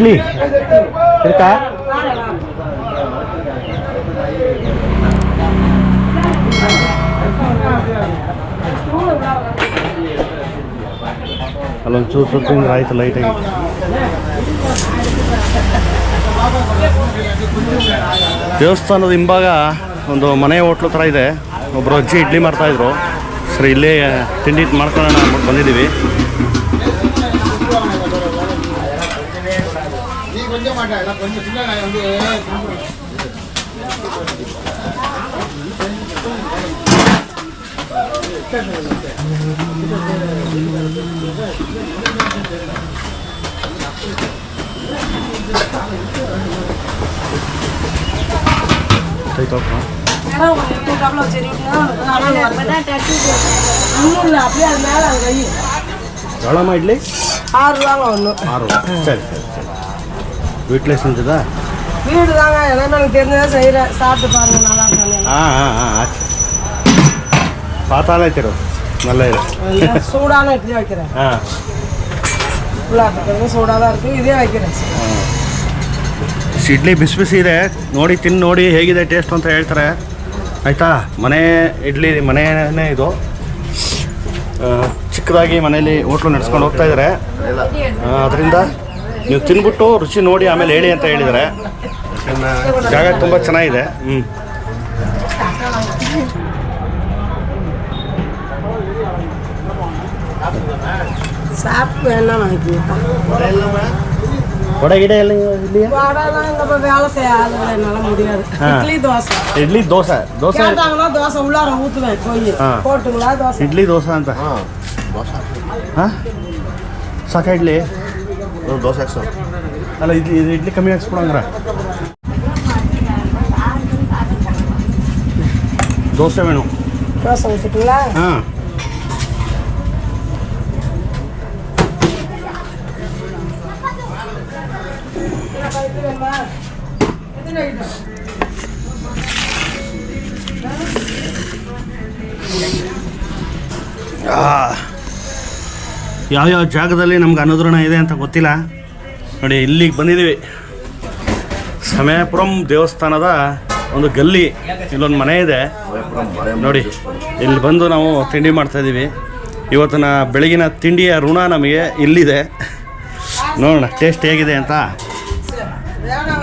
ಇಡ್ಲಿ ಇರ್ತಾ ಅಲ್ಲೊಂದು ಚೂರು ಸ್ವಲ್ಪ ಹಿಂಗೆ ಆಯಿತು ಲೈಟಾಗಿ. ದೇವಸ್ಥಾನದ ಹಿಂಭಾಗ ಒಂದು ಮನೆ ಹೋಟ್ಲು ಥರ ಇದೆ. ಒಬ್ಬರು ಅಜ್ಜಿ ಇಡ್ಲಿ ಮಾಡ್ತಾಯಿದ್ರು ಸರಿ, ಇಲ್ಲೇ ತಿಂಡಿ ಮಾಡ್ಕೊಳ್ಳೋಣ ಅಂದ್ಬಿಟ್ಟು ಬಂದಿದ್ದೀವಿ. கொஞ்சம் சின்ன நாய் வந்து அப்படியே அது மேலே கை எவ்வளோமா இட்லி? ஆறு ரூபாங்க ஒன்று ஆறு ரூபா. சரி சரி. வீட்டில் செஞ்சதா வீடு தாங்க எல்லாமே எனக்கு தெரிஞ்சதை செய்கிறேன் சாப்பிட்டு பாருங்க நல்லா இருக்காங்க ஆ ஆ ஆ ஆச்சு பார்த்தாலே தெரியும் நல்ல இது சூடான இட்லி வைக்கிறேன் ஆ ஃபுல்லாக இருக்கிறது சூடாக தான் இருக்குது இதே வைக்கிறேன் ಇಡ್ಲಿ ಬಿಸಿ ಬಿಸಿ ಇದೆ ನೋಡಿ ತಿಂದು ನೋಡಿ ಹೇಗಿದೆ ಟೇಸ್ಟ್ ಅಂತ ಹೇಳ್ತಾರೆ ಆಯಿತಾ ಮನೆ ಇಡ್ಲಿ ಮನೆಯೇ ಇದು ಆ, ಚಿಕ್ಕದಾಗಿ ಮನೇಲಿ ಹೋಟ್ಲು ನಡೆಸ್ಕೊಂಡು ಹೋಗ್ತಾ ಇದ್ದಾರೆ ಅದರಿಂದ ನೀವು ತಿನ್ಬಿಟ್ಟು ರುಚಿ ನೋಡಿ ಆಮೇಲೆ ಹೇಳಿ ಅಂತ ಹೇಳಿದ್ದಾರೆ ಜಾಗ ತುಂಬ ಚೆನ್ನಾಗಿದೆ ಹ್ಞೂ சாப்பிட்டு வேணா வாங்கிக்கோங்க ವಡೆ ಗಿಡ ಎಲ್ಲ ಇಲ್ಲಿಯಾ வடைலாம் நம்ம வேலை செய்யாது என்னால் முடியாது ஆ. இட்லி தோசை ಇಡ್ಲಿ ದೋಸೆ ದೋಸೆ கேட்டாங்கன்னா தோசை உள்ளார ஊற்றுவேன் போய் ஆ. போட்டுங்களா தோசை ಇಡ್ಲಿ ದೋಸೆ ಅಂತ ಹಾಂ ಸಾಕಾ ಇಡ್ಲಿ ದೋಸೆ ಹಾಕ್ಸು ಅಲ್ಲ ಇಡ್ಲಿ ಇದು ಇಡ್ಲಿ ಕಮ್ಮಿ ಹಾಕ್ಸ್ಬಿಡಂಗ್ರ ದೋಸೆ ವೇಣು தோசை ஊற்றிட்டுங்களா ಹಾಂ ಯಾವ್ಯಾವ ಜಾಗದಲ್ಲಿ ನಮ್ಗೆ ಅನುದ್ರಣ ಇದೆ ಅಂತ ಗೊತ್ತಿಲ್ಲ. ನೋಡಿ, ಇಲ್ಲಿಗೆ ಬಂದಿದ್ದೀವಿ. ಸಮಯಪುರಂ ದೇವಸ್ಥಾನದ ಒಂದು ಗಲ್ಲಿ, ಇಲ್ಲೊಂದು ಮನೆ ಇದೆ. ನೋಡಿ, ಇಲ್ಲಿ ಬಂದು ನಾವು ತಿಂಡಿ ಮಾಡ್ತಾ ಇದ್ದೀವಿ. ಇವತ್ತಿನ ಬೆಳಗಿನ ತಿಂಡಿಯ ಋಣ ನಮಗೆ ಇಲ್ಲಿದೆ. ನೋಡೋಣ, ಟೇಸ್ಟ್ ಹೇಗಿದೆ ಅಂತ. வேணா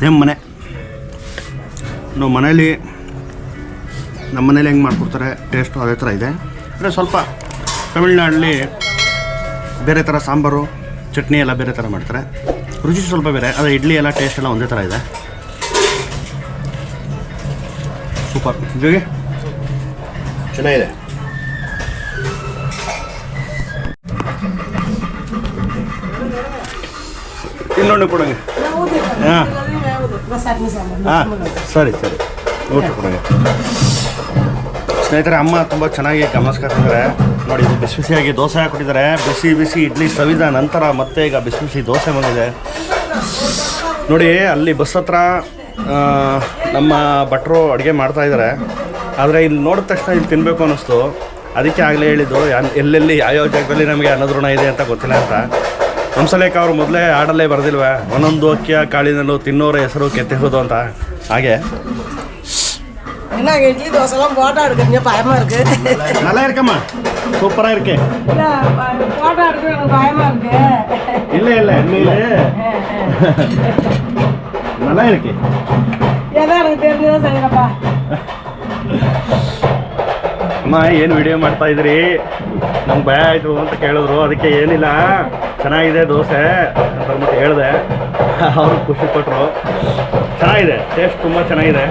ಸೇಮ್ ಮನೆ ನಾವು ಮನೇಲಿ ನಮ್ಮ ಮನೇಲಿ ಹೆಂಗೆ ಮಾಡಿಕೊಡ್ತಾರೆ ಟೇಸ್ಟು ಅದೇ ಥರ ಇದೆ. ಅಂದರೆ ಸ್ವಲ್ಪ ತಮಿಳ್ನಾಡಲ್ಲಿ ಬೇರೆ ಥರ ಸಾಂಬಾರು ಚಟ್ನಿ ಎಲ್ಲ ಬೇರೆ ಥರ ಮಾಡ್ತಾರೆ. ರುಚಿ ಸ್ವಲ್ಪ ಬೇರೆ ಅದೇ ಇಡ್ಲಿ ಎಲ್ಲ ಟೇಸ್ಟ್ ಎಲ್ಲ ಒಂದೇ ಥರ ಇದೆ. ಸೂಪರ್ ಜೋಗಿ? ಚೆನ್ನಾಗಿದೆ. ಇನ್ನೊಂದು ಕೊಡಂಗೆ ಹಾಂ. ಹಾಂ, ಸರಿ ಸರಿ. ಊಟ ಕೊಡಂಗೆ ಸ್ನೇಹಿತರೆ, ಅಮ್ಮ ತುಂಬ ಚೆನ್ನಾಗಿ ಗಮನಿಸ್ಕೊತಿದ್ದಾರೆ ನೋಡಿ, ಇದು ಬಿಸಿ ಬಿಸಿಯಾಗಿ ದೋಸೆ ಹಾಕ್ಕೊಟ್ಟಿದ್ದಾರೆ ಬಿಸಿ ಬಿಸಿ ಇಡ್ಲಿ ಸವಿದ ನಂತರ ಮತ್ತೆ ಈಗ ಬಿಸಿ ಬಿಸಿ ದೋಸೆ ಬಂದಿದೆ. ನೋಡಿ, ಅಲ್ಲಿ ಬಸ್ ಹತ್ರ ನಮ್ಮ ಭಟ್ರು ಅಡುಗೆ ಮಾಡ್ತಾ ಇದ್ದಾರೆ. ಆದರೆ ಇಲ್ಲಿ ನೋಡಿದ ತಕ್ಷಣ ಇಲ್ಲಿ ತಿನ್ನಬೇಕು ಅನ್ನಿಸ್ತು. ಅದಕ್ಕೆ ಆಗಲೇ ಹೇಳಿದ್ದು ಎಲ್ಲೆಲ್ಲಿ ಯಾವ್ಯಾವ ಜಾಗದಲ್ಲಿ ನಮಗೆ ಅನ್ನದ್ರಣ ಇದೆ ಅಂತ ಗೊತ್ತಿಲ್ಲ ಅಂತ. ಹಂಸಲೇಖ ಅವರು ಮೊದಲೇ ಹಾಡಲ್ಲೇ ಬರೆದಿಲ್ವಾ? ಒಂದೊಂದು ಹೋಕ್ಯ ಕಾಳಿನಲ್ಲು ತಿನ್ನೋರ ಹೆಸರು ಕೆತ್ತೆ ಅಂತ. ಹಾಗೆ? ಇಡ್ಲಿ ದೋಸೆ ಎಲ್ಲ ಇರ್ಕೆ ಇರ್ಕಮ್ಮ. ಸೂಪರಾಗಿ ಇರ್ಕೆ. ಇರ್ಕೆ ಇಲ್ಲ ಇಲ್ಲ ಹೆಣ್ಣು ಇಲ್ಲ ಇರ್ಕೆ. ಅಮ್ಮ, ಏನು ವಿಡಿಯೋ ಮಾಡ್ತಾ ಇದ್ರಿ? ನಮ್ಗೆ ಭಯ ಆಯಿತು ಅಂತ ಕೇಳಿದ್ರು, ಅದಕ್ಕೆ ಏನಿಲ್ಲ. ಚೆನ್ನಾಗಿದೆ ದೋಸೆ ಅಂತ ಹೇಳಿದೆ. ಅವರು ಖುಷಿ ಕೊಟ್ಟರು ಚೆನ್ನಾಗಿದೆ ಟೇಸ್ಟ್ ತುಂಬ ಚೆನ್ನಾಗಿದೆ.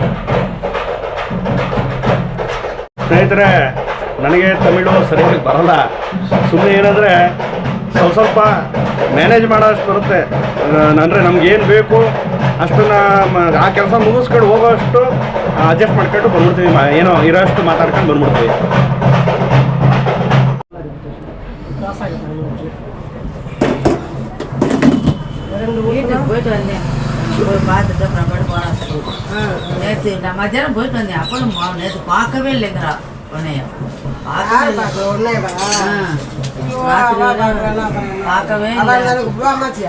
ಸ್ನೇಹಿತರೆ, ನನಗೆ ತಮಿಳು ಸರಿಯಾಗಿ ಬರಲ್ಲ. ಸುಮ್ಮನೆ ಏನಂದರೆ ಸ್ವಲ್ಪ ಸ್ವಲ್ಪ ಮ್ಯಾನೇಜ್ ಮಾಡೋ ಅಷ್ಟು ಬರುತ್ತೆ ಅಂದರೆ ನಮ್ಗೇನು ಬೇಕು ಅಷ್ಟನ್ನ ಆ ಕೆಲಸ ಮುಗಿಸ್ಕೊಂಡು ಹೋಗೋಷ್ಟು ಅಡ್ಜಸ್ಟ್ ಮಾಡ್ಕೊಂಡು ಬಂದ್ಬಿಡ್ತೀವಿ. ಏನೋ ಇರೋಷ್ಟು ಮಾತಾಡ್ಕೊಂಡು ಬಂದ್ಬಿಡ್ತೀವಿ. మధ్యాహ్నం పోయి ఉంది అప్పుడు లేదు పాకవే లేదు பார்க்கவே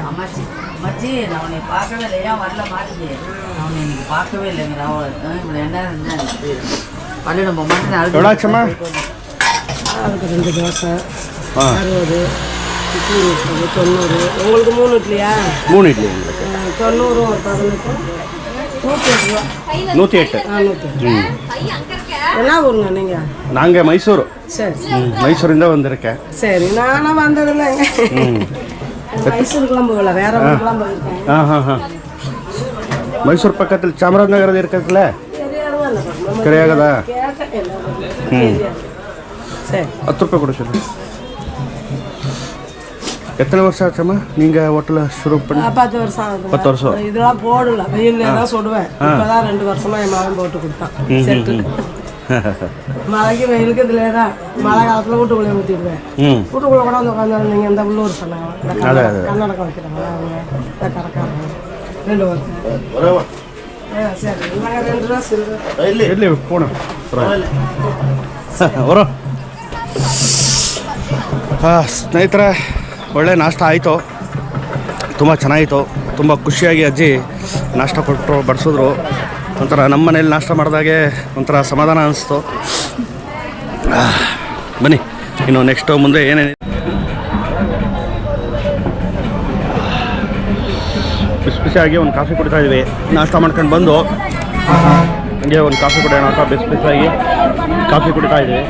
அம்மாச்சி. பார்க்கவே இல்லை பார்க்கவே இல்லைங்க நான் என்ன செஞ்சேன் ரெண்டு தோசை அறுபது தொண்ணூறு. உங்களுக்கு மூணு இட்லியா? மூணு இட்லி தொண்ணூறு ஒரு பதினெட்டு. நூற்றி எட்டு நூற்றி எட்டு. என்ன ஊருங்க நீங்கள் நாங்கள் மைசூர். சரி. மைசூர் தான் வந்திருக்கேன். சரி நானும் வந்ததில்லைங்க மைசூருக்குலாம் போகல வேற ஊருக்குலாம் போயிருக்கேன் மைசூர் பக்கத்தில் சாமராஜ் சாமராஜநகர் இருக்குதுல்ல? கிடையாதா ம். சரி ಹತ್ತು ರೂಪಾಯಿ ಕೊಡು எத்தனை வருஷம் ஆச்சம்மா? நீங்க ஹோட்டல ஷுரூ பண்ணி? பத்து வருஷம் ஆகுது. பத்து வருஷம். இதெல்லாம் போடல. வெயில்ல தான் சுடுவேன். இப்பதான் ரெண்டு வருஷமா என் மகன் போட்டு கொடுத்தான். மழைக்கு வெயிலுக்கு இதுல தான் மழை காலத்துல வீட்டுக்குள்ளே ஊற்றிடுவேன் ம் வீட்டுக்குள்ள கூட வந்து உட்காந்து நீங்க இந்த உள்ளூர் சொன்னாங்க இந்த அதான், கன்னட- அதான். கன்னடக்கம் வைக்கிறாங்க அவங்க இந்த கடைக்காரங்க ரெண்டு வருஷம் ஆ சரி இந்தாங்க ரெண்டு ரூபா சில்லறை ಇಲ್ಲಿ ಎಲ್ಲಿ ಫೋನ್ ಅವರು ಹಾಂ ಸ್ನೇಹಿತರೆ ಒಳ್ಳೆ ನಾಷ್ಟ ಆಯಿತು ತುಂಬ ಚೆನ್ನಾಗಿತ್ತು ತುಂಬ ಖುಷಿಯಾಗಿ ಅಜ್ಜಿ ನಾಷ್ಟ ಕೊಟ್ಟರು ಬಡಿಸಿದ್ರು ಒಂಥರ ನಮ್ಮ ಮನೇಲಿ ನಾಷ್ಟ ಮಾಡಿದಾಗೆ ಒಂಥರ ಸಮಾಧಾನ ಅನಿಸ್ತು. ಬನ್ನಿ, ಇನ್ನು ನೆಕ್ಸ್ಟು ಮುಂದೆ ಏನೇನು ಬಿಸಿ ಬಿಸಿಯಾಗಿ ಒಂದು ಕಾಫಿ ಕುಡಿತಾ ಇದ್ವಿ. ನಾಷ್ಟ ಮಾಡ್ಕೊಂಡು ಬಂದು, ಹಂಗೆ ಒಂದು ಕಾಫಿ ಕುಡಿಯೋಣ ಅಂತ ಬಿಸಿ ಬಿಸಿಯಾಗಿ ಕಾಫಿ ಕುಡಿತಾ ಇದ್ವಿ.